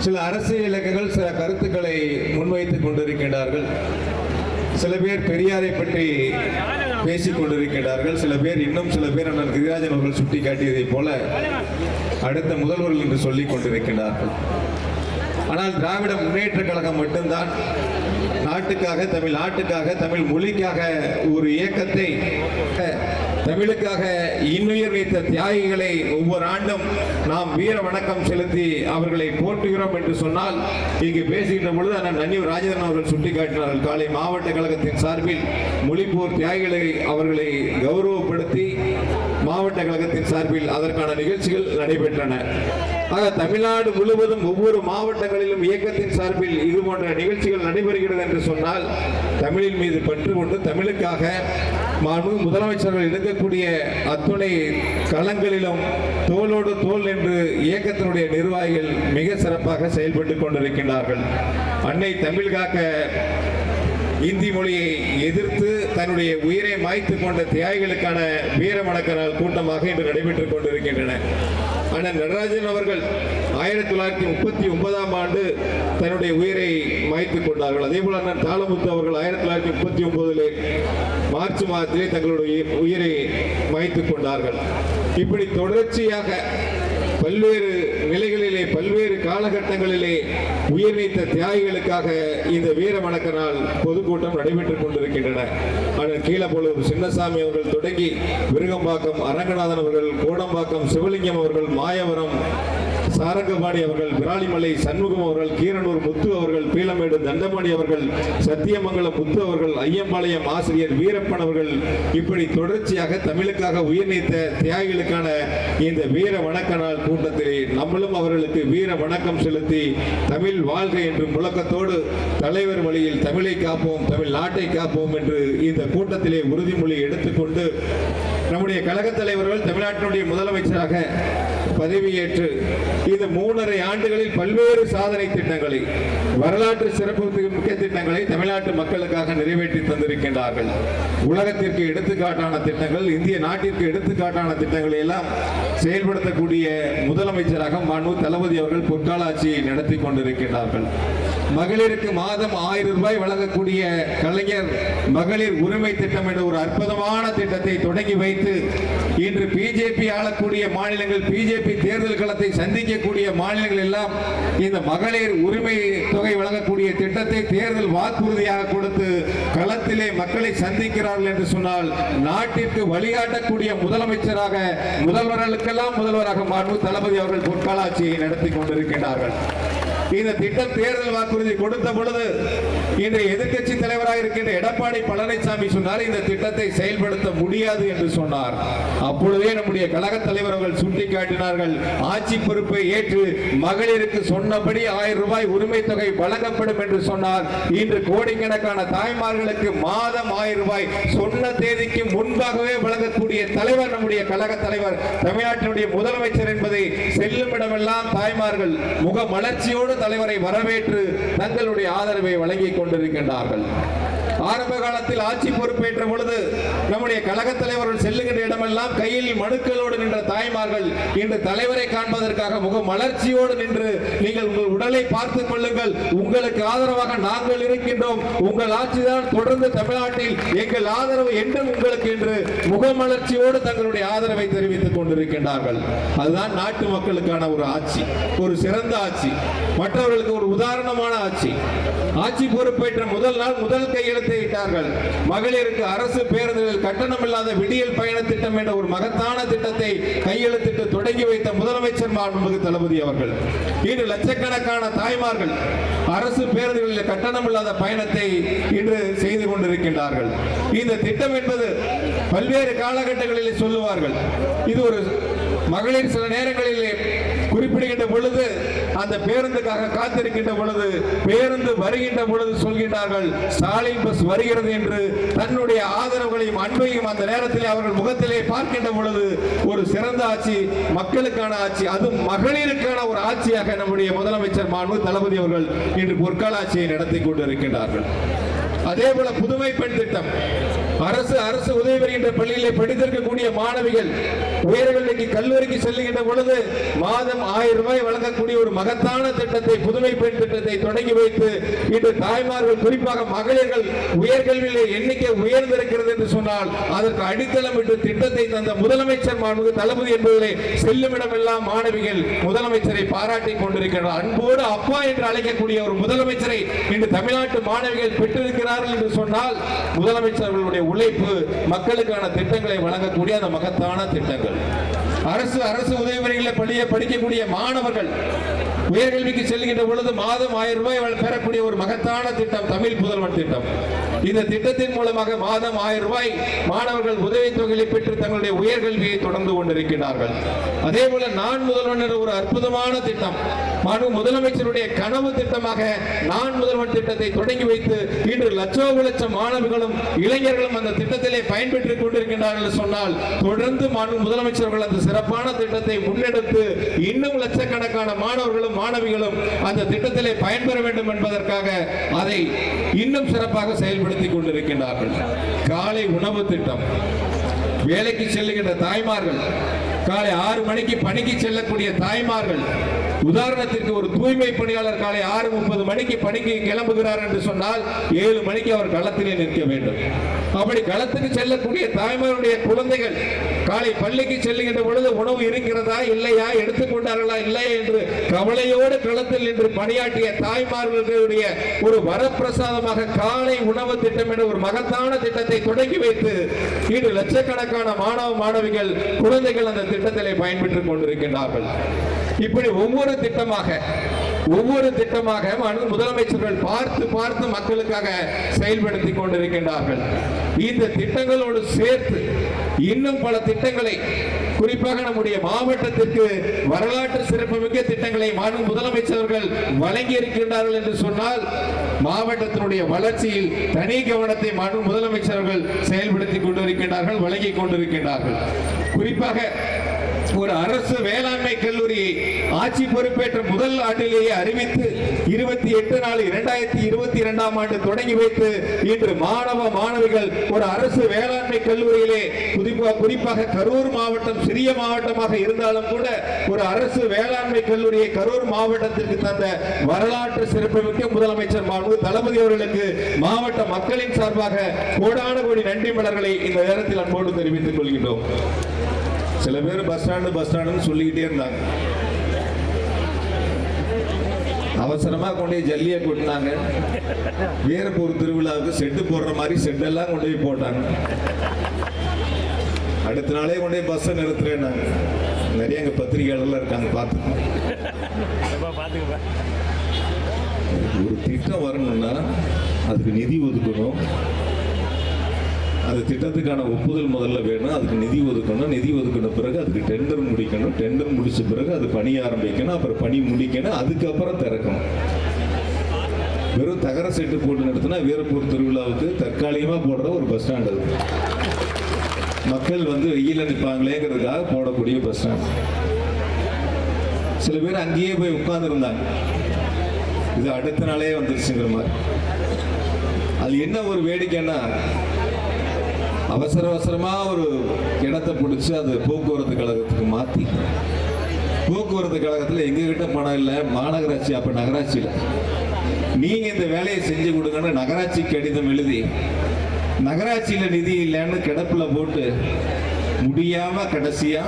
சில அரசியல் இலக்குகள் சில கருத்துக்களை முன்வைத்துக் கொண்டிருக்கின்றார்கள். சில பேர் பெரியாரை பற்றி பேசிக் கொண்டிருக்கின்றார்கள். சில பேர் இன்னும் சில பேர் அண்ணன் கிரிராஜன் அவர்கள் சுட்டிக்காட்டியதைப் போல அடுத்த முதல்வர்கள் என்று சொல்லிக் கொண்டிருக்கின்றார்கள். ஆனால் திராவிட முன்னேற்ற கழகம் மட்டும்தான் நாட்டுக்காக தமிழ் நாட்டுக்காக தமிழ் மொழிக்காக ஒரு இயக்கத்தை தமிழுக்காக இன்னுயிர் வைத்த தியாகிகளை ஒவ்வொரு ஆண்டும் நாம் வீர வணக்கம் செலுத்தி அவர்களை போற்றுகிறோம் என்று சொன்னால் இங்கு பேசுகின்ற பொழுது அண்ணன் நன்னியூர் ராஜேந்திரன் அவர்கள் சுட்டிக்காட்டினார்கள். காலை மாவட்ட கழகத்தின் சார்பில் மொழிப்போர் தியாகிகளை அவர்களை கௌரவப்படுத்தி மாவட்ட கழகத்தின் சார்பில் அதற்கான நிகழ்ச்சிகள் நடைபெற்றன. ஆக தமிழ்நாடு முழுவதும் ஒவ்வொரு மாவட்டங்களிலும் இயக்கத்தின் சார்பில் இது போன்ற நிகழ்ச்சிகள் நடைபெறுகிறது என்று சொன்னால் தமிழின் மீது பற்று கொண்டு தமிழுக்காக மாண்பு முதலமைச்சர்கள் எடுக்கக்கூடிய அத்துணை களங்களிலும் தோளோடு தோல் என்று இயக்கத்தினுடைய நிர்வாகிகள் மிக சிறப்பாக செயல்பட்டு கொண்டிருக்கின்றார்கள். அன்னை தமிழ் காக்க இந்தி மொழியை எதிர்த்து தன்னுடைய உயிரை மாய்த்து கொண்ட தியாகிகளுக்கான வீர வணக்க நாள் கூட்டமாக இன்று நடைபெற்றுக் கொண்டிருக்கின்றன. அண்ணன் நடராஜன் அவர்கள் ஆயிரத்தி தொள்ளாயிரத்தி முப்பத்தி ஒன்பதாம் ஆண்டு தன்னுடைய உயிரை மாய்த்துக் கொண்டார்கள். அதே போல அண்ணன் தாளமுத்து அவர்கள் ஆயிரத்தி தொள்ளாயிரத்தி முப்பத்தி ஒன்பதிலே மார்ச் மாதத்திலே தங்களுடைய உயிரை மாய்த்துக் கொண்டார்கள். இப்படி தொடர்ச்சியாக பல்வேறு நிலைகளிலே பல்வேறு காலகட்டங்களிலே உயிர் நீத்த தியாகிகளுக்காக இந்த வீர வணக்க நாள் பொதுக்கூட்டம் நடைபெற்றுக் கொண்டிருக்கின்றன. ஆனால் கீழப்பொழுது சின்னசாமி அவர்கள் தொடங்கி விருகம்பாக்கம் அரங்கநாதன் அவர்கள் கோடம்பாக்கம் சிவலிங்கம் அவர்கள் மாயவரம் சாரங்கபாடி அவர்கள் விராலிமலை சண்முகம் அவர்கள் கீரனூர் முத்து அவர்கள் பீலமேடு தண்டபாணி அவர்கள் சத்தியமங்கலம் முத்து அவர்கள் ஐயம்பாளையம் ஆசிரியர் வீரப்பன் அவர்கள் இப்படி தொடர்ச்சியாக தமிழுக்காக உயிர் நீத்த தியாகிகளுக்கான இந்த வீர வணக்க நாள் கூட்டத்திலே நம்மளும் அவர்களுக்கு வீர வணக்கம் செலுத்தி தமிழ் வாழ்க என்று முழக்கத்தோடு தலைவர் வழியில் தமிழை காப்போம் தமிழ் நாட்டை காப்போம் என்று இந்த கூட்டத்திலே உறுதிமொழி எடுத்துக்கொண்டு நம்முடைய கழகத் தலைவர்கள் தமிழ்நாட்டினுடைய முதலமைச்சராக பதவியேற்று இந்த மூணரை ஆண்டுகளில் பல்வேறு சாதனை திட்டங்களை வரலாற்று சிறப்பு மிக்க திட்டங்களை தமிழ்நாட்டு மக்களுக்காக நிறைவேற்றி தந்திருக்கின்றார்கள். உலகத்திற்கு எடுத்துக்காட்டான திட்டங்கள் இந்திய நாட்டிற்கு எடுத்துக்காட்டான திட்டங்களை எல்லாம் செயல்படுத்தக்கூடிய முதலமைச்சராக மனு தளபதி அவர்கள் பொற்காலாட்சியை நடத்தி கொண்டிருக்கின்றார்கள். மகளிருக்கு மாதம் ஆயிரம் ரூபாய் வழங்கக்கூடிய கலைஞர் மகளிர் உரிமை திட்டம் என்ற ஒரு அற்புதமான திட்டத்தை தொடங்கி வைத்து இன்று பிஜேபி ஆளக்கூடிய மாநிலங்கள் பிஜேபி தேர்தல் களத்தை சந்திக்கக்கூடிய மாநிலங்கள் எல்லாம் இந்த மகளிர் உரிமை தொகை வழங்கக்கூடிய திட்டத்தை தேர்தல் வாக்குறுதியாக கொடுத்து களத்திலே மக்களை சந்திக்கிறார்கள் என்று சொன்னால் நாட்டிற்கு வழிகாட்டக்கூடிய முதலமைச்சராக முதல்வர்களுக்கெல்லாம் முதல்வராக மாண்பு தளபதி அவர்கள் பொற்காலாட்சியை நடத்தி கொண்டிருக்கிறார்கள் இந்த திட்டம் தேர்தல் வாக்குறுதி கொடுத்த பொழுது இன்றைய எதிர்க்கட்சி தலைவராக இருக்கின்ற எடப்பாடி பழனிசாமி சொன்னார் இந்த திட்டத்தை செயல்படுத்த முடியாது என்று சொன்னார். அப்பொழுதே நம்முடைய கழக தலைவர் அவர்கள் சுட்டிக்காட்டினார்கள் ஆட்சி பொறுப்பை ஏற்று மகளிருக்கு சொன்னபடி ஆயிரம் ரூபாய் உரிமை தொகை வழங்கப்படும் என்று சொன்னார். இன்று கோடிக்கணக்கான தாய்மார்களுக்கு மாதம் ஆயிரம் ரூபாய் சொன்ன தேதிக்கு முன்பாகவே வழங்கக்கூடிய தலைவர் நம்முடைய கழக தலைவர் தமிழ்நாட்டினுடைய முதலமைச்சர் என்பதை செல்லும் இடமெல்லாம் தாய்மார்கள் முக மலர்ச்சியோடு தலைவரை வரவேற்று தங்களுடைய ஆதரவை வழங்கிக் கொண்டிருக்கின்றார்கள். ஆரம்ப காலத்தில் ஆட்சி பொறுப்பேற்ற பொழுது நம்முடைய கழக தலைவர்கள் செல்லுகின்ற இடமெல்லாம் கையில் மனுக்களோடு நின்ற தாய்மார்கள் இன்று தலைவரை காண்பதற்காக முக மலர்ச்சியோடு நின்று நீங்கள் உங்கள் உடலை பார்த்துக் கொள்ளுங்கள். உங்களுக்கு ஆதரவாக நாங்கள் இருக்கின்றோம். உங்கள் ஆட்சிதான் தொடர்ந்து தமிழ்நாட்டில். எங்கள் ஆதரவு என்றும் உங்களுக்கு என்று முகமலர்ச்சியோடு தங்களுடைய ஆதரவை தெரிவித்துக் கொண்டிருக்கின்றார்கள். அதுதான் நாட்டு மக்களுக்கான ஒரு ஆட்சி ஒரு சிறந்த ஆட்சி. மற்றவர்களுக்கு ஒரு உதாரணமான ஆட்சி. ஆட்சி பொறுப்பேற்ற முதல் நாள் முதல் கையெழுத்து இட்டார்கள் மகளிருக்கு அரசு பேருந்துகளில் கட்டணம் இல்லாத விடியல் பயண திட்டம் என்ற ஒரு மகத்தான திட்டத்தை கையெழுத்திட்டு தொடங்கி வைத்த முதலமைச்சர் மாண்புமிகு தளபதி அவர்கள். இன்று லட்சக்கணக்கான தாய்மார்கள் அரசு பேருந்துகளில் கட்டணம் இல்லாத பயணத்தை இன்று செய்து கொண்டிருக்கின்றார்கள். இந்த திட்டம் என்பது பல்வேறு காலகட்டங்களில் சொல்லுவார்கள். இது ஒரு மகளிர் சில நேரங்களிலே குறிப்பிடுகின்ற பொழுது அந்த பேருந்துக்காக காத்திருக்கின்ற பொழுது பேருந்து வருகின்ற பொழுது சொல்கின்றார்கள் ஸ்டாலின் பஸ் வருகிறது என்று தன்னுடைய ஆதரவுகளையும் அன்பையும் அந்த நேரத்தில் அவர்கள் முகத்திலே பார்க்கின்ற பொழுது ஒரு சிறந்த ஆட்சி மக்களுக்கான ஆட்சி அதுவும் மகளிருக்கான ஒரு ஆட்சியாக நம்முடைய முதலமைச்சர் மாண்பு தளபதி அவர்கள் இன்று பொற்கால ஆட்சியை நடத்தி கொண்டிருக்கின்றார்கள். அதே போல புதுமை பெண் திட்டம். அரசு அரசு உதவி பெறுகின்ற பள்ளியிலே படித்திருக்கக்கூடிய மாணவிகள் உயர்கல்விக்கு கல்லூரிக்கு செல்லுகின்ற பொழுது மாதம் ஆயிரம் ரூபாய் வழங்கக்கூடிய ஒரு மகத்தான திட்டத்தை புதுமை பெண் திட்டத்தை தொடங்கி வைத்து இன்று தாய்மார்கள் குறிப்பாக மகளிர்கள் உயர்கல்வியிலே எண்ணிக்கை உயர்ந்திருக்கிறது என்று சொன்னால் அதற்கு அடித்தளம் இட்டு திட்டத்தை தந்த முதலமைச்சர் மாண்புமிகு தளபதி என்பதிலே செல்லுமிடமெல்லாம் மாணவிகள் முதலமைச்சரை பாராட்டி கொண்டிருக்கிறார். அன்போடு அப்பா என்று அழைக்கக்கூடிய ஒரு முதலமைச்சரை இன்று தமிழ்நாட்டு மாணவிகள் பெற்றிருக்கிறார்கள் என்று சொன்னால் முதலமைச்சர்களுடைய உழைப்பு மக்களுக்கான திட்டங்களை வழங்கக்கூடிய அந்த மகத்தான திட்டங்கள். அரசு அரசு உதவிகளில் பள்ளியை படிக்கக்கூடிய மாணவர்கள் உயர்கல்விக்கு செல்கின்ற பொழுது மாதம் ஆயிரம் ரூபாய் பெறக்கூடிய ஒரு மகத்தான திட்டம் தமிழ் புதல்வன் திட்டம். இந்த திட்டத்தின் மூலமாக மாதம் ஆயிரம் ரூபாய் மாணவர்கள் உதவித்தொகையை பெற்று தங்களுடைய உயர்கல்வியை தொடர்ந்து கொண்டிருக்கிறார்கள் அதே போல நான் முதல்வன் என்ற ஒரு அற்புதமான திட்டம் மனு முதலமைச்சருடைய கனவு திட்டமாக நான் முதல்வன் திட்டத்தை தொடங்கி வைத்து இன்று லட்சோ லட்சம் மாணவர்களும் இளைஞர்களும் அந்த திட்டத்திலே பயன்பெற்றுக் கொண்டிருக்கின்றார்கள் என்று சொன்னால் தொடர்ந்து மாண்பு முதலமைச்சர்கள் அந்த சிறப்பான திட்டத்தை முன்னெடுத்து இன்னும் லட்சக்கணக்கான மாணவர்களும் மாணவிகளும் அந்த திட்டத்திலே பயன்பெற வேண்டும் என்பதற்காக அதை இன்னும் சிறப்பாக செயல்படுத்திக் கொண்டிருக்கின்றார்கள். காலை உணவு திட்டம். வேலைக்கு செல்லுகின்ற தாய்மார்கள் காலை ஆறு மணிக்கு பணிக்கு செல்லக்கூடிய தாய்மார்கள் உதாரணத்திற்கு ஒரு தூய்மை பணியாளர் காலை ஆறு முப்பது மணிக்கு பணிக்கு கிளம்புகிறார் என்று சொன்னால் ஏழு மணிக்கு அவர் களத்திலே நிற்க வேண்டும். அப்படி களத்துக்கு செல்லக்கூடிய தாய்மாருடைய குழந்தைகள் காலை பள்ளிக்கு செல்லுகின்ற பொழுது உணவு இருக்கிறதா இல்லையா எடுத்துக்கொண்டார்களா இல்லையா என்று கவலையோடு களத்தில் நின்று பணியாற்றிய தாய்மார்களுடைய ஒரு வரப்பிரசாதமாக காலை உணவு திட்டம் என்ற ஒரு மகத்தான திட்டத்தை தொடங்கி வைத்து இன்று லட்சக்கணக்கான மாணவ மாணவிகள் குழந்தைகள் அந்த திட்டத்திலே பயன்பெற்றுக் கொண்டிருக்கின்றார்கள். இப்படி ஒவ்வொரு திட்டமாக ஒவ்வொரு திட்டமாக முதலமைச்சர்கள் பார்த்து பார்த்து மக்களுக்காக செயல்படுத்தி கொண்டிருக்கின்றார்கள். இந்த திட்டங்களோடு சேர்த்து இன்னும் பல திட்டங்களை குறிப்பாக நம்முடைய மாவட்டத்திற்கு வரலாற்று சிறப்புமிக்க திட்டங்களை மாநில முதலமைச்சர்கள் வழங்கி இருக்கின்றார்கள் என்று சொன்னால் மாவட்டத்தினுடைய வளர்ச்சியில் தனி கவனத்தை மாநில முதலமைச்சர்கள் செயல்படுத்தி கொண்டிருக்கின்றார்கள் வழங்கி கொண்டிருக்கின்றார்கள். குறிப்பாக ஒரு அரசு வேளாண்மை கல்லூரியை ஆட்சி பொறுப்பேற்ற முதல் ஆண்டிலேயே அறிவித்து இருபத்தி எட்டு நாள் இரண்டாயிரத்தி இருபத்தி இரண்டாம் ஆண்டு தொடங்கி வைத்து இன்று மாணவ மாணவிகள் ஒரு அரசு வேளாண்மை கல்லூரியிலே குறிப்பாக கரூர் மாவட்டம் சிறிய மாவட்டமாக இருந்தாலும் கூட ஒரு அரசு வேளாண்மை கல்லூரியை கரூர் மாவட்டத்திற்கு தந்த வரலாற்று சிறப்புமிக்க முதலமைச்சர் மாண்பு தளபதி அவர்களுக்கு மாவட்ட மக்களின் சார்பாக கோடான கோடி நன்றி மலர்களை இந்த நேரத்தில் அன்போடு தெரிவித்துக் கொள்கின்றோம். சில பேர் பஸ் ஸ்டாண்டு பஸ் ஸ்டாண்டுன்னு சொல்லிக்கிட்டே இருந்தாங்க. அவசரமா கொண்டு போய் ஜல்லியை கொட்டினாங்க. வீரப்பூர் திருவிழாவுக்கு செட்டு போடுற மாதிரி செட்டெல்லாம் கொண்டு போய் போட்டாங்க. அடுத்த நாளே கொண்டு போய் பஸ்ஸை நிறுத்துறேன்னாங்க. நிறைய எங்க பத்திரிகையாளர்லாம் இருக்காங்க பார்த்து ஒரு திட்டம் வரணும்னா அதுக்கு நிதி ஒதுக்கணும். அந்த திட்டத்துக்கான ஒப்புதல் முதல்ல வேணும். அதுக்கு நிதி ஒதுக்கணும். நிதி ஒதுக்கின பிறகு அதுக்கு டெண்டர் முடிக்கணும். டெண்டர் முடிச்ச பிறகு அது பணி ஆரம்பிக்கணும். அப்புறம் பணி முடிக்கணும். அதுக்கப்புறம் திறக்கணும். வெறும் தகர செட்டு போட்டு நடத்தினா வீரப்பூர் திருவிழாவுக்கு தற்காலிகமாக போடுற ஒரு பஸ் ஸ்டாண்ட் அது. மக்கள் வந்து வெயில் நிற்பாங்களேங்கிறதுக்காக போடக்கூடிய பஸ் ஸ்டாண்ட் சில பேர் அங்கேயே போய் உட்கார்ந்துருந்தாங்க. இது அடுத்த நாளே வந்துருச்சுங்கிற மாதிரி. அது என்ன ஒரு வேடிக்கைன்னா அவசர அவசரமா ஒரு இடத்தை பிடிச்சி அது போக்குவரத்து கழகத்துக்கு மாத்தி. போக்குவரத்து கழகத்தில் எங்ககிட்ட பணம் இல்லை. மாநகராட்சி அப்ப நகராட்சியில். நீங்க இந்த வேலையை செஞ்சு கொடுங்கன்னு நகராட்சி கடிதம் எழுதி நகராட்சியில நிதி இல்லைன்னு கிடப்புல போட்டு முடியாம கடைசியா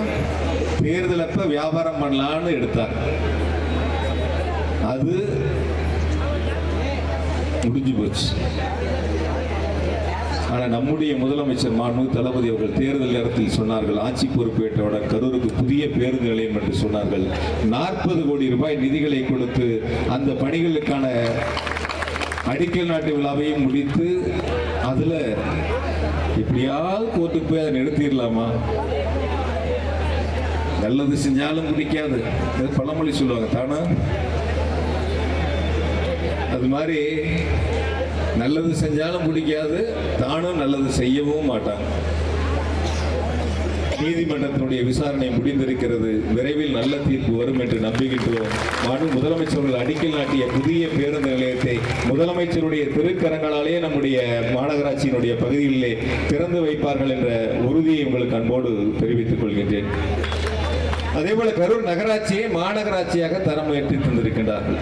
தேர்தல் வியாபாரம் பண்ணலான்னு எடுத்தார். அது முடிஞ்சு போச்சு. ஆனால் நம்முடைய முதலமைச்சர் மாண்பு தளபதி அவர்கள் தேர்தல் நேரத்தில் சொன்னார்கள் ஆட்சி பொறுப்பேற்றவுடன் கரூருக்கு புதிய பேருந்து நிலையம் என்று சொன்னார்கள். நாற்பது கோடி ரூபாய் நிதிகளை கொடுத்து அந்த பணிகளுக்கான அடிக்கல் நாட்டு விழாவையும் முடித்து அதில் எப்படியாவது கோர்ட்டுக்கு போய் அதை நிறுத்திடலாமா? நல்லது செஞ்சாலும் பிடிக்காது பழமொழி சொல்லுவாங்க தானா? அது மாதிரி நல்லது செஞ்சாலும் பிடிக்காது தானும் நல்லது செய்யவும் மாட்டாங்க நீதிமன்றத்தினுடைய விசாரணை முடிந்திருக்கிறது. விரைவில் நல்ல தீர்ப்பு வரும் என்று நம்புகின்றோம் மாண்பு முதலமைச்சர்கள் அடிக்கல் நாட்டிய புதிய பேருந்து நிலையத்தை முதலமைச்சருடைய திருக்கரங்களாலே நம்முடைய மாநகராட்சியினுடைய பகுதிகளிலே திறந்து வைப்பார்கள் என்ற உறுதியை உங்களுக்கு அன்போடு தெரிவித்துக் கொள்கின்றேன். அதேபோல கரூர் நகராட்சியை மாநகராட்சியாக தரம் உயர்த்தி தந்திருக்கின்றார்கள்.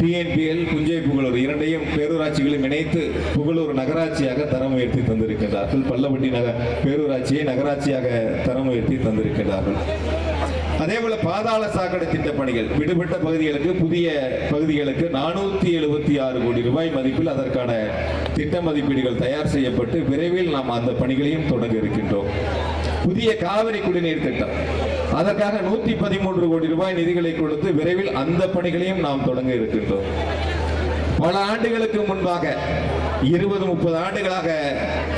டிஎன்பிஎல் குஞ்சை புகழூர் இரண்டையும் பேரூராட்சிகளையும் இணைத்து புகழூர் நகராட்சியாக தரம் உயர்த்தி தந்திருக்கின்றார்கள். பல்லவட்டி நக பேரூராட்சியை நகராட்சியாக தரம் உயர்த்தி தந்திருக்கின்றார்கள். அதேபோல பாதாள சாக்கடை திட்ட பணிகள் விடுபட்ட பகுதிகளுக்கு புதிய பகுதிகளுக்கு நானூத்தி எழுபத்தி ஆறு கோடி ரூபாய் மதிப்பில் அதற்கான திட்ட மதிப்பீடுகள் தயார் செய்யப்பட்டு விரைவில் நாம் அந்த பணிகளையும் தொடங்க இருக்கின்றோம். புதிய காவிரி குடிநீர் திட்டம். அதற்காக நூத்தி பதிமூன்று கோடி ரூபாய் நிதிகளை கொடுத்து விரைவில் அந்த பணிகளையும் நாம் தொடங்க இருக்கின்றோம். பல ஆண்டுகளுக்கு முன்பாக இருபது முப்பது ஆண்டுகளாக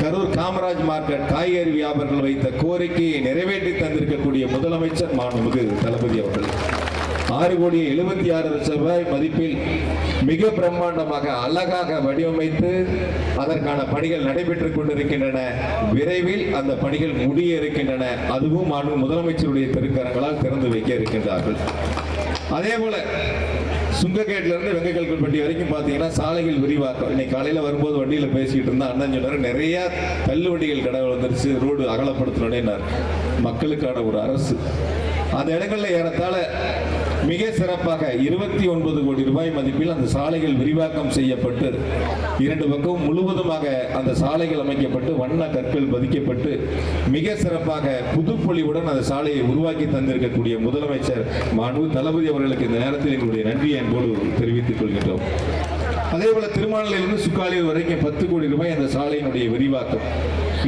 கரூர் காமராஜ் மார்க்கெட் காய்கறி வியாபாரிகள் வைத்த கோரிக்கையை நிறைவேற்றி தந்திருக்கக்கூடிய முதலமைச்சர் மாண்புமிகு தளபதி அவர்கள். ஆறு கோடி எழுபத்தி ஆறு லட்சம் ரூபாய் மதிப்பில் மிக பிரம்மாண்டமாக அழகாக வடிவமைத்து அதற்கான பணிகள் நடைபெற்றுக் கொண்டிருக்கின்றன. விரைவில் அந்த பணிகள் முடிய இருக்கின்றன அதுவும் மாண்பு முதலமைச்சருடைய திருக்கரங்களால் திறந்து வைக்க இருக்கின்றார்கள். அதே போல சுங்ககேட்ல இருந்து வெங்கக்கல்பட்டி வரைக்கும் பார்த்தீங்கன்னா சாலைகள் விரிவாக்கம். இன்னைக்கு காலையில் வரும்போது வண்டியில் பேசிக்கிட்டு இருந்தா அண்ணன் சொன்னார் நிறையா தள்ளுவண்டிகள் கடை வந்துருச்சு. ரோடு அகலப்படுத்தணும்னார் மக்களுக்கான ஒரு அரசு. அந்த இடங்களில் ஏறத்தாழ மிக சிறப்பாக இருபத்தி ஒன்பது கோடி ரூபாய் மதிப்பில் அந்த சாலைகள் விரிவாக்கம் செய்யப்பட்டு இரண்டு பக்கமும் முழுவதுமாக அந்த சாலைகள் அமைக்கப்பட்டு வண்ண கற்கள் பதிக்கப்பட்டு மிக சிறப்பாக புதுப்பொலிவுடன் அந்த சாலையை உருவாக்கி தந்திருக்கக்கூடிய முதலமைச்சர் மாண்பு தளபதி அவர்களுக்கு இந்த நேரத்தில் எங்களுடைய நன்றியை என்போடு தெரிவித்துக் கொள்கின்றோம். அதே போல திருமாநிலையிலிருந்து சுக்காலியூர் வரைக்கும் பத்து கோடி ரூபாய் அந்த சாலையினுடைய விரிவாக்கம்.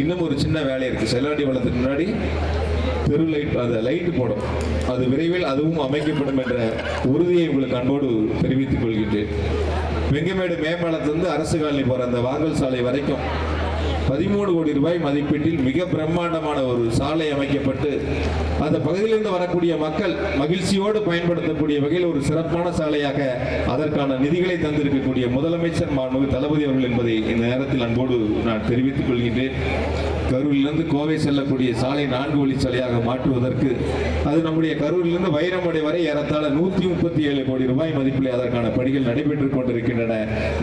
இன்னும் ஒரு சின்ன வேலை இருக்கு. செல்லாடி வளத்துக்கு முன்னாடி தெரு லைட் அந்த லைட் போடும். அது விரைவில் அதுவும் அமைக்கப்படும் என்ற உறுதியை உங்களுக்கு அன்போடு தெரிவித்துக் கொள்கின்றேன். வெங்கமேடு மேம்பாலத்திலிருந்து அரசு காலனி போற அந்த வாங்கல் சாலை வரைக்கும் பதிமூணு கோடி ரூபாய் மதிப்பீட்டில் மிக பிரம்மாண்டமான ஒரு சாலை அமைக்கப்பட்டு அந்த பகுதியிலிருந்து வரக்கூடிய மக்கள் மகிழ்ச்சியோடு பயன்படுத்தக்கூடிய வகையில் ஒரு சிறப்பான சாலையாக அதற்கான நிதிகளை தந்திருக்கக்கூடிய முதலமைச்சர் மாண்பு தளபதி அவர்கள் என்பதை இந்த நேரத்தில் அன்போடு நான் தெரிவித்துக் கொள்கின்றேன். கரூரிலிருந்து கோவை செல்லக்கூடிய சாலை நான்கு வழி சாலையாக மாற்றுவதற்கு அது நம்முடைய கரூரிலிருந்து வைரமடை வரை ஏறத்தாழ நூத்தி முப்பத்தி ஏழு கோடி ரூபாய் மதிப்பில் அதற்கான பணிகள் நடைபெற்றுக் கொண்டிருக்கின்றன.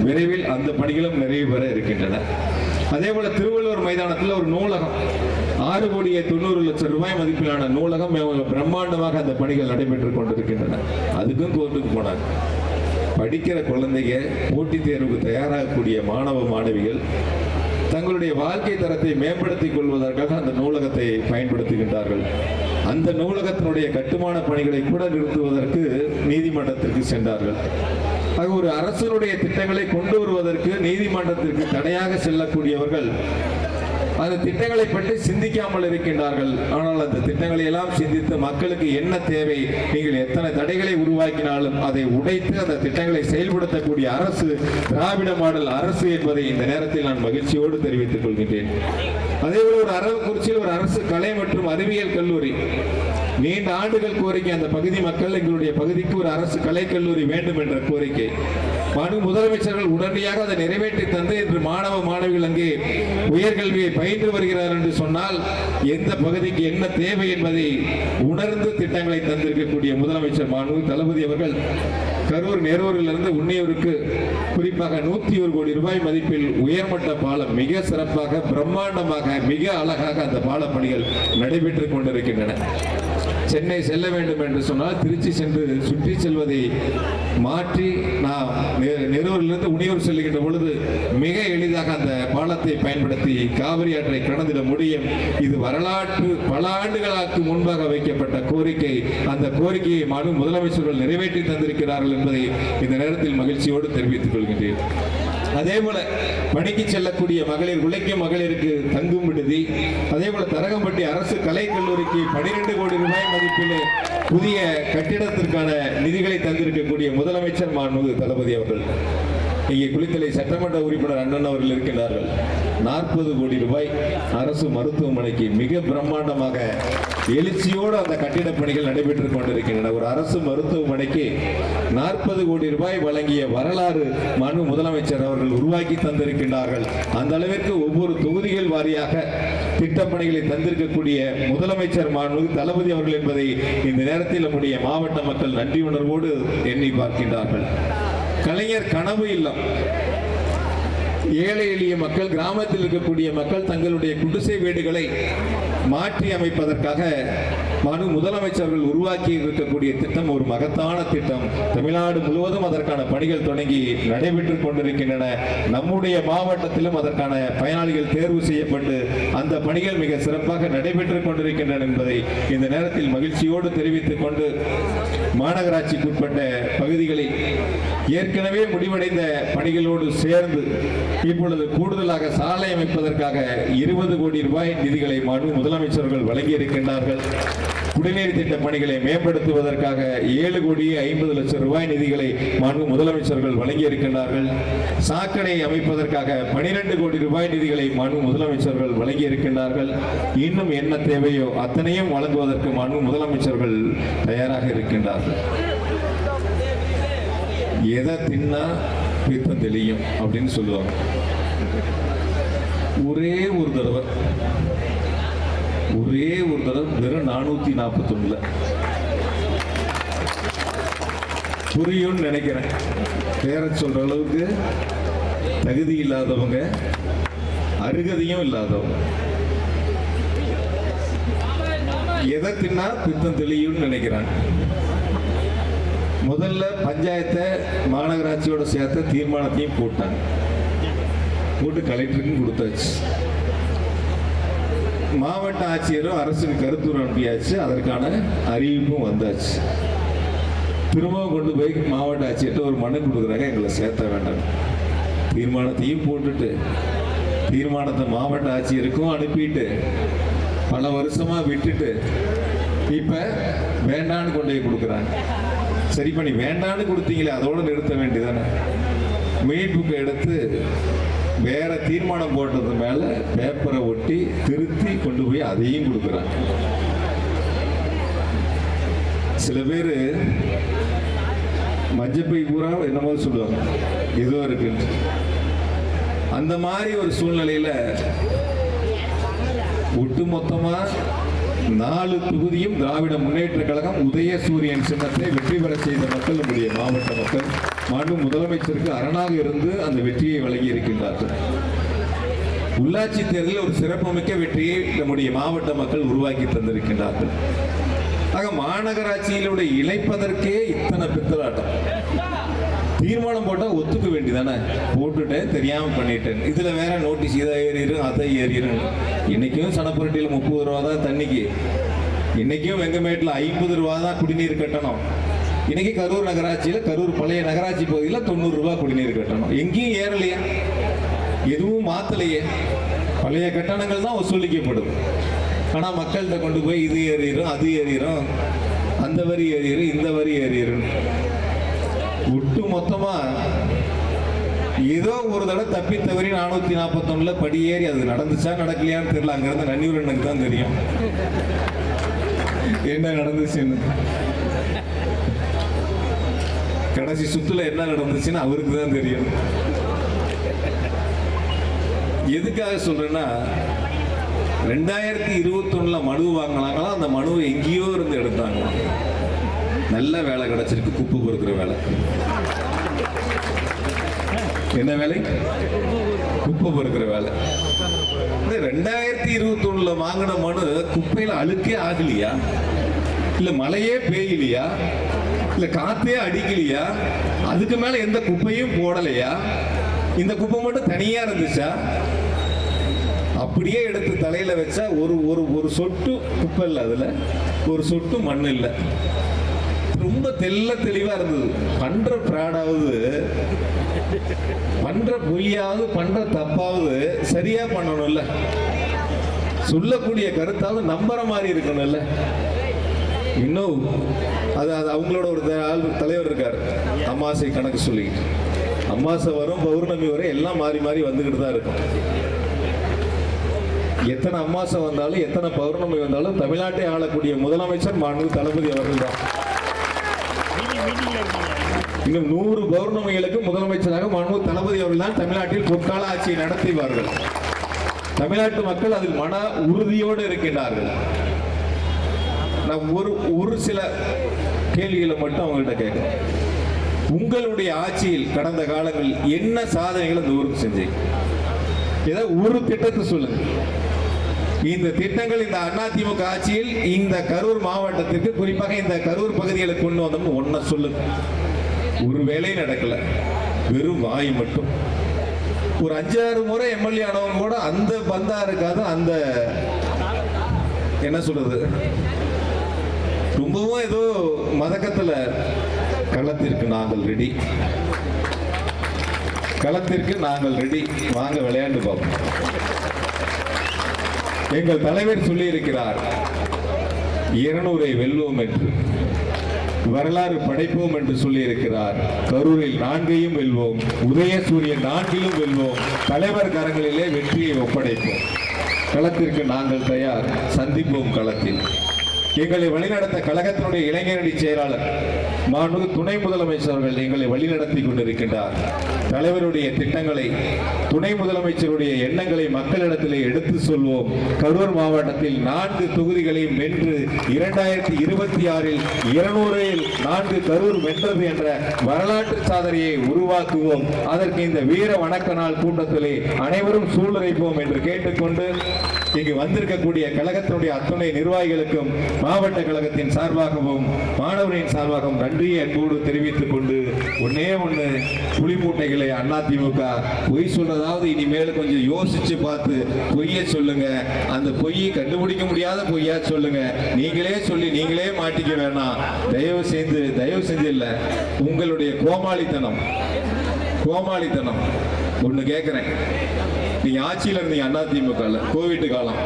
விரைவில் அந்த பணிகளும் நிறைவு பெற இருக்கின்றன. அதே போல திருவள்ளுவர் மைதானத்தில் ஒரு நூலகம். ஆறு கோடியே தொண்ணூறு லட்சம் ரூபாய் மதிப்பிலான நூலகம் பிரம்மாண்டமாக அந்த பணிகள் நடைபெற்றுக் கொண்டிருக்கின்றன. அதுக்கும் கோர்ட்டுக்கு போனாங்க படிக்கிற குழந்தைங்க போட்டித் தேர்வுக்கு தயாராகக்கூடிய மாணவ மாணவிகள் தங்களுடைய வாழ்க்கை தரத்தை மேம்படுத்திக் கொள்வதற்காக அந்த நூலகத்தை பயன்படுத்துகின்றார்கள். அந்த நூலகத்தினுடைய கட்டுமான பணிகளை கூட நிறுத்துவதற்கு நீதிமன்றத்திற்கு சென்றார்கள். அது ஒரு அரசனுடைய திட்டங்களை கொண்டு வருவதற்கு நீதிமன்றத்திற்கு தடையாக செல்லக்கூடியவர்கள் அந்த திட்டங்களை பற்றி சிந்திக்காமல் இருக்கின்றார்கள். ஆனால் அந்த திட்டங்களை எல்லாம் சிந்தித்து மக்களுக்கு என்ன தேவை? நீங்கள் எத்தனை தடைகளை உருவாக்கினாலும் அதை உடைத்து அந்த திட்டங்களை செயல்படுத்தக்கூடிய அரசு திராவிட மாடல் அரசு என்பதை இந்த நேரத்தில் நான் மகிழ்ச்சியோடு தெரிவித்துக் கொள்கின்றேன். அதேபோல ஒரு அரவக்குறிச்சியில் ஒரு அரசு கலை மற்றும் அறிவியல் கல்லூரி. நீண்ட ஆண்டுகள் கோரிக்கை அந்த பகுதி மக்கள் எங்களுடைய பகுதிக்கு ஒரு அரசு கலைக்கல்லூரி வேண்டும் என்ற கோரிக்கை. மனு முதலமைச்சர்கள் உடனடியாக அதை நிறைவேற்றி தந்து இன்று மாணவ மாணவிகள் அங்கே உயர்கல்வியை பயின்று வருகிறார் என்று சொன்னால் எந்த பகுதிக்கு என்ன தேவை என்பதை உணர்ந்து திட்டங்களை தந்திருக்கக்கூடிய முதலமைச்சர் மாண்பு தளபதி அவர்கள் கரூர் நேரூரிலிருந்து உன்னியூருக்கு குறிப்பாக நூத்தி ஒரு கோடி ரூபாய் மதிப்பில் உயர்மட்ட பாலம் மிக சிறப்பாக பிரம்மாண்டமாக மிக அழகாக அந்த பால பணிகள் நடைபெற்றுக் கொண்டிருக்கின்றன. சென்னை செல்ல வேண்டும் என்று சொன்னால் திருச்சி சென்று சுற்றி செல்வதை மாற்றி நாம் நெ- நெரூரிலிருந்து உணியூர் செல்லுகின்ற பொழுது மிக எளிதாக அந்த பாலத்தை பயன்படுத்தி காவிரி ஆற்றை கடந்திட முடியும். இது வரலாற்று பல ஆண்டுகளுக்கு முன்பாக வைக்கப்பட்ட கோரிக்கை. அந்த கோரிக்கையை மனு முதலமைச்சர்கள் நிறைவேற்றி தந்திருக்கிறார்கள் என்பதை இந்த நேரத்தில் மகிழ்ச்சியோடு தெரிவித்துக் கொள்கின்றேன். அதே போல பணிக்கு செல்லக்கூடிய மகளிர் உழைக்கும் மகளிருக்கு தங்கும் விடுதி. அதே போல தரகம்பட்டி அரசு கலை கல்லூரிக்கு 12 கோடி ரூபாய் மதிப்பில் புதிய கட்டிடத்திற்கான நிதிகளை தந்திருக்கக்கூடிய முதலமைச்சர் மாண்புமிகு தளபதி அவர்கள். இங்கே குளித்தலை சட்டமன்ற உறுப்பினர் அண்ணன் அவர்கள் இருக்கின்றார்கள். நாற்பது கோடி ரூபாய் அரசு மருத்துவமனைக்கு மிக பிரம்மாண்டமாக எழுச்சியோடு அந்த கட்டிடப் பணிகள் நடைபெற்றுக் கொண்டிருக்கின்றன. ஒரு அரசு மருத்துவமனைக்கு நாற்பது கோடி ரூபாய் வழங்கிய வரலாறு மனு முதலமைச்சர் அவர்கள் உருவாக்கி தந்திருக்கின்றார்கள். அந்த அளவிற்கு ஒவ்வொரு தொகுதிகள் வாரியாக திட்டப்பணிகளை தந்திருக்கக்கூடிய முதலமைச்சர் மாண்பு தளபதி அவர்கள் என்பதை இந்த நேரத்தில் நம்முடைய மாவட்ட மக்கள் நன்றி உணர்வோடு எண்ணி பார்க்கின்றார்கள். கலைஞர் கனவு இல்லம். ஏழை எளிய மக்கள் கிராமத்தில் இருக்கக்கூடிய மக்கள் தங்களுடைய குடிசை வீடுகளை மாற்றி அமைப்பதற்காக மனு முதலமைச்சர்கள் உருவாக்கி இருக்கக்கூடிய திட்டம் ஒரு மகத்தான திட்டம். தமிழ்நாடு முழுவதும் அதற்கான பணிகள் தொடங்கி நடைபெற்றுக் கொண்டிருக்கின்றன. நம்முடைய மாவட்டத்திலும் அதற்கான பயனாளிகள் தேர்வு செய்யப்பட்டு அந்த பணிகள் மிக சிறப்பாக நடைபெற்றுக் கொண்டிருக்கின்றன என்பதை இந்த நேரத்தில் மகிழ்ச்சியோடு தெரிவித்துக் கொண்டு மாநகராட்சிக்குட்பட்ட பகுதிகளில் ஏற்கனவே முடிவடைந்த பணிகளோடு சேர்ந்து இப்பொழுது கூடுதலாக சாலை அமைப்பதற்காக இருபது கோடி ரூபாய் நிதிகளை மனு முதலமைச்சர்கள் வழங்கியிருக்கின்றார்கள். குடிநீர் திட்ட பணிகளை மேம்படுத்துவதற்காக ஏழு கோடி ஐம்பது லட்சம் ரூபாய் நிதிகளை மாண்பு முதலமைச்சர்கள் வழங்கியிருக்கின்றார்கள். சாக்கடை அமைப்பதற்காக பனிரெண்டு கோடி ரூபாய் நிதிகளை மாண்பு முதலமைச்சர்கள் வழங்கியிருக்கின்றார்கள். இன்னும் என்ன தேவையோ அத்தனையும் வழங்குவதற்கு மாண்பு முதலமைச்சர்கள் தயாராக இருக்கின்றார்கள். எதை தின்னா பித்தம் தெளியும் அப்படின்னு சொல்லுவாங்க. ஒரே ஒரு தடவை. ஒரே ஒரு தடவை வெறும் நானூத்தி நாற்பத்தொன்னுல புரியும்னு நினைக்கிறேன். பேரை சொல்ற அளவுக்கு தகுதி இல்லாதவங்க அருகதையும் இல்லாதவங்க. எதை தின்னா பித்தம் தெளியும்னு நினைக்கிறாங்க முதல்ல பஞ்சாயத்தை மாநகராட்சியோட சேர்த்த தீர்மானத்தையும் போட்டாங்க. போட்டு கலெக்டருக்கும் கொடுத்தாச்சு. மாவட்ட ஆட்சியரும் அரசுக்கு கருத்து அனுப்பியாச்சு. அதற்கான அறிவிப்பும் வந்தாச்சு. திரும்பவும் கொண்டு போய் மாவட்ட ஆட்சியர்கிட்ட ஒரு மனு கொடுக்குறாங்க. எங்களை சேர்த்த வேண்டாம். தீர்மானத்தையும் போட்டுட்டு தீர்மானத்தை மாவட்ட ஆட்சியருக்கும் அனுப்பிட்டு பல வருஷமா விட்டுட்டு இப்ப வேண்டான்னு கொண்டு போய் கொடுக்குறாங்க. சரி பண்ணி வேண்டான்னு கொடுத்தீங்களே அதோட நிறுத்த வேண்டியதானே மீட்புக்கு எடுத்து வேற தீர்மானம் போட்டது மேல பேப்பரை ஒட்டி திருத்தி கொண்டு போய் அதையும் கொடுக்குறாங்க. சில பேர் மஞ்சப்பை பூரா என்னமோ சொல்லுவாங்க. ஏதோ இருக்கு. அந்த மாதிரி ஒரு சூழ்நிலையில ஒட்டுமொத்தமா நாலு தொகுதியும் திராவிட முன்னேற்ற கழகம் உதய சூரியன் சின்னத்தை வெற்றி பெற செய்த மக்கள் நம்முடைய மாவட்ட மக்கள். மாண்பு முதலமைச்சருக்கு அரணாக இருந்து அந்த வெற்றியை வழங்கி இருக்கின்றார்கள். உள்ளாட்சி தேர்தலில் ஒரு சிறப்புமிக்க வெற்றியை நம்முடைய மாவட்ட மக்கள் உருவாக்கி தந்திருக்கின்றார்கள். ஆக மாநகராட்சியிலுடைய இழைப்பதற்கே இத்தனை பித்தலாட்டம். தீர்மானம் போட்டா ஒத்துக்க வேண்டியதானே? போட்டுட்டேன் தெரியாமல் பண்ணிட்டேன். இதுல வேற நோட்டீஸ் இதை ஏறிடும் அதை ஏறிடும் இன்னைக்கும் சனப்புரட்டியில் முப்பது ரூபா தான் தண்ணிக்கு. இன்னைக்கும் வெங்கமேட்டில் ஐம்பது ரூபா தான் குடிநீர் கட்டணம். இன்னைக்கு கரூர் நகராட்சியில் கரூர் பழைய நகராட்சி பகுதியில் தொண்ணூறு ரூபாய் குடிநீர் கட்டணம். எங்கேயும் ஏறலையா. எதுவும் மாத்தலையே. பழைய கட்டணங்கள் தான் வசூலிக்கப்படும். ஆனால் மக்கள்கிட்ட கொண்டு போய் இது ஏறிடும் அது ஏறிடும் அந்த வரி ஏறிடும் இந்த வரி ஏறிடும் ஒட்டு மொத்தமா ஏதோ ஒரு தடவை தப்பி தவறி நானூத்தி நாற்பத்தொன்னுல படி ஏறி அது நடந்துச்சா நடக்கலையான்னு தெரியல. அங்கிருந்து நன்னியூர் எனக்கு தான் தெரியும். என்ன நடந்துச்சுன்னு. கடைசி சுத்துல என்ன நடந்துச்சுன்னு அவருக்கு தான் தெரியும். எதுக்காக சொல்றேன்னா ரெண்டாயிரத்தி இருபத்தொன்னுல மனு வாங்கினாங்களா அந்த மனுவை எங்கேயோ இருந்து எடுத்தாங்க. நல்ல வேலை கிடைச்சிருக்கு குப்பு பொறுக்கிற வேலை. என்ன வேலை? குப்பை பொறுக்கிற வேலை. ரெண்டாயிரத்தி இருபத்தி ஒண்ணுல வாங்கின மனு குப்பையில அழுக்கே ஆகலையா? இல்ல மழையே பெய்யலையா? இல்லை காற்றே அடிக்கலையா? அதுக்கு மேலே எந்த குப்பையும் போடலையா? இந்த குப்பை மட்டும் தனியாக இருந்துச்சா? அப்படியே எடுத்து தலையில் வச்சா ஒரு ஒரு ஒரு சொட்டு குப்பை இல்லை அதில். ஒரு சொட்டு மண் இல்லை. ரொம்ப தெள்ள தெளிவாக இருந்தது. பண்ணுற பிராடாவது பண்ணுற பொய்யாவது பண்ணுற தப்பாவது சரியாக பண்ணணும்ல. சொல்லக்கூடிய கருத்தாவது நம்புற மாதிரி இருக்கணும்ல. இன்னும் அது அது அவங்களோட ஒரு த- ஆள் தலைவர் இருக்கார். அமாவாசை கணக்கு சொல்லி. அமாவாசை வரும் பௌர்ணமி வரும் எல்லாம் மாறி மாறி வந்துகிட்டு தான் இருக்கும். எத்தனை அமாவாசை வந்தாலும் எத்தனை பௌர்ணமி வந்தாலும் தமிழ்நாட்டை ஆளக்கூடிய முதலமைச்சர் மாண்பு தளபதி அவர்கள் தான். இன்னும் நூறு பௌர்ணமிகளுக்கு முதலமைச்சராக மாண்பு தளபதி அவர்கள் தான் தமிழ்நாட்டில் பொற்கால ஆட்சியை நடத்துவார்கள் தமிழ்நாட்டு மக்கள் அதில் மன உறுதியோடு இருக்கின்றார்கள். நான் ஒரு ஒரு சில கேள்விகளை மட்டும் அவங்கள்ட்ட கேட்குறேன். உங்களுடைய ஆட்சியில் கடந்த காலங்களில் என்ன சாதனைகள் அந்த ஊருக்கு செஞ்சீங்க? ஏதாவது ஒரு திட்டத்தை சொல்லுங்க. இந்த திட்டங்கள் இந்த அதிமுக ஆட்சியில் இந்த கரூர் மாவட்டத்திற்கு குறிப்பாக இந்த கரூர் பகுதிகளை கொண்டு வந்தோம்னு ஒன்ன சொல்லுங்க. ஒரு வேலையும் நடக்கல. வெறும் வாய் மட்டும். ஒரு அஞ்சாறு முறை எம்எல்ஏ ஆனவங்க கூட அந்த பந்தா இருக்காது அந்த என்ன சொல்றது? ரொம்பவும் ஏதோ மதக்கத்துல களத்திற்கு நாங்கள் ரெடி களத்திற்கு நாங்கள் ரெடி வாங்க விளையாண்டு பார்ப்போம். எங்கள் தலைவர் சொல்லி இருக்கிறார் இருநூறை வெல்வோம் என்று. வரலாறு படைப்போம் என்று சொல்லி இருக்கிறார் கரூரில் நான்கையும் வெல்வோம். உதயசூரியன் நான்கிலும் வெல்வோம். தலைவர் கரங்களிலே வெற்றியை ஒப்படைப்போம். களத்திற்கு நாங்கள் தயார். சந்திப்போம் களத்தில். எங்களை வழிநடத்த கழகத்தினுடைய இளைஞரணி செயலாளர் மாண்பு துணை முதலமைச்சர் அவர்கள் எங்களை வழிநடத்தி கொண்டிருக்கின்றார். தலைவருடைய திட்டங்களை துணை முதலமைச்சருடைய எண்ணங்களை மக்களிடத்திலே எடுத்து சொல்வோம். கரூர் மாவட்டத்தில் நான்கு தொகுதிகளையும் வென்று இரண்டாயிரத்தி இருபத்தி ஆறில் இருநூறில் நான்கு கரூர் வென்றது என்ற வரலாற்று சாதனையை உருவாக்குவோம். அதற்கு இந்த வீர வணக்க நாள் கூட்டத்திலே அனைவரும் சூழ்நிலைப்போம் என்று கேட்டுக்கொண்டு இங்கு வந்திருக்கக்கூடிய கழகத்தினுடைய அத்துணை நிர்வாகிகளுக்கும் மாவட்ட கழகத்தின் சார்பாகவும் மாணவரின் சார்பாகவும் நன்றியை அன்போடு தெரிவித்துக் கொண்டு ஒன்னே ஒண்ணு புலி மூட்டைகளை அதிமுக பொய் சொல்றதாவது இனிமேல் கொஞ்சம் யோசிச்சு பார்த்து பொய்யை சொல்லுங்க. அந்த பொய்யை கண்டுபிடிக்க முடியாத பொய்யா சொல்லுங்க. நீங்களே சொல்லி நீங்களே மாட்டிக்க வேணாம். தயவு செய்து தயவு செஞ்சு இல்ல. உங்களுடைய கோமாளித்தனம். கோமாளித்தனம். ஒண்ணு கேட்கிறேன் நீங்க ஆட்சியில் இருந்தீங்க அதிமுக கோவிட் காலம்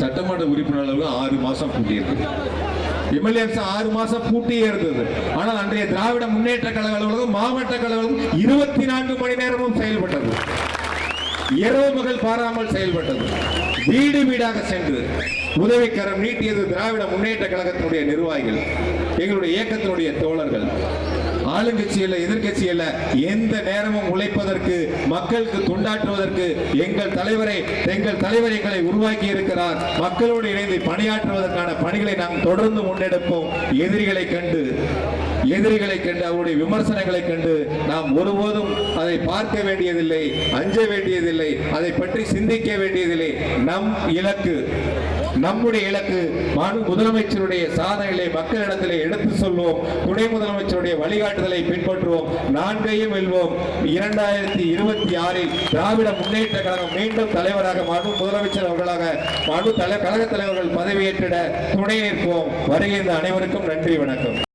சட்டமன்ற உறுப்பினர்களும் ஆறு மாசம் கூட்டியிருக்கு இருக்கு எம்எல்ஏஸ் ஆறு மாசம் பூட்டியே இருந்தது. ஆனால் அன்றைய திராவிட முன்னேற்ற கழக அலுவலகம் மாவட்ட கழகம் இருபத்தி நான்கு மணி நேரமும் செயல்பட்டது. இரவு மகள் பாராமல் செயல்பட்டது. வீடு வீடாக சென்று உதவிக்கரம் நீட்டியது திராவிட முன்னேற்ற கழகத்தினுடைய நிர்வாகிகள் எங்களுடைய இயக்கத்தினுடைய தோழர்கள். ஆளுங்கட்சி அல்ல எதிர்கட்சி அல்ல எந்த நேரமும் உழைப்பதற்கு மக்களுக்கு துண்டாற்றுவதற்கு எங்கள் தலைவரை எங்கள் தலைவர் எங்களை உருவாக்கி இருக்கிறார். மக்களோடு இணைந்து பணியாற்றுவதற்கான பணிகளை நாம் தொடர்ந்து முன்னெடுப்போம். எதிரிகளை கண்டு எதிரிகளை கண்டு அவருடைய விமர்சனங்களை கண்டு நாம் ஒருபோதும் அதை பார்க்க வேண்டியதில்லை அஞ்ச வேண்டியதில்லை அதை பற்றி சிந்திக்க வேண்டியதில்லை. நம் இலக்கு நம்முடைய இலக்கு முதலமைச்சருடைய சாதனைகளை மக்களிடத்திலே எடுத்து சொல்வோம். துணை முதலமைச்சருடைய வழிகாட்டுதலை பின்பற்றுவோம். நான்கையும் வெல்வோம். இரண்டாயிரத்தி இருபத்தி ஆறில் திராவிட முன்னேற்ற கழகம் மீண்டும் தலைவராக மனு முதலமைச்சர் அவர்களாக மனு தலை கழக தலைவர்கள் பதவியேற்றிட துணை நிற்போம். வருகின்ற அனைவருக்கும் நன்றி வணக்கம்.